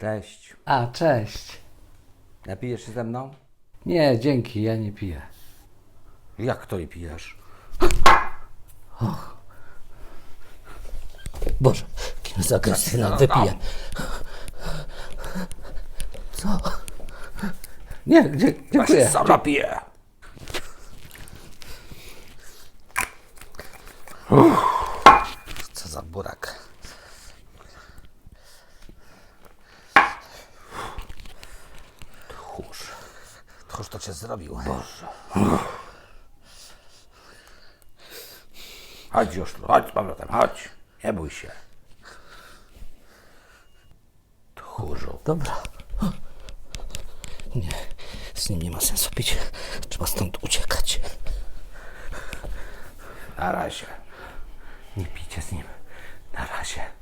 Cześć. A, cześć. Napijesz się ze mną? Nie, dzięki, ja nie piję. Jak to i pijesz? Boże, kim za Krystyna wypiję. Co? Nie, dzie- dziękuję. Sam napiję. Co za burak. Tchórz. Tchórz to cię zrobił. Boże. Chodź już tu, chodź z powrotem, chodź. Nie bój się. Tchórzu. Dobra. Nie, z nim nie ma sensu pić. Trzeba stąd uciekać. Na razie. Nie pijcie z nim. Na razie.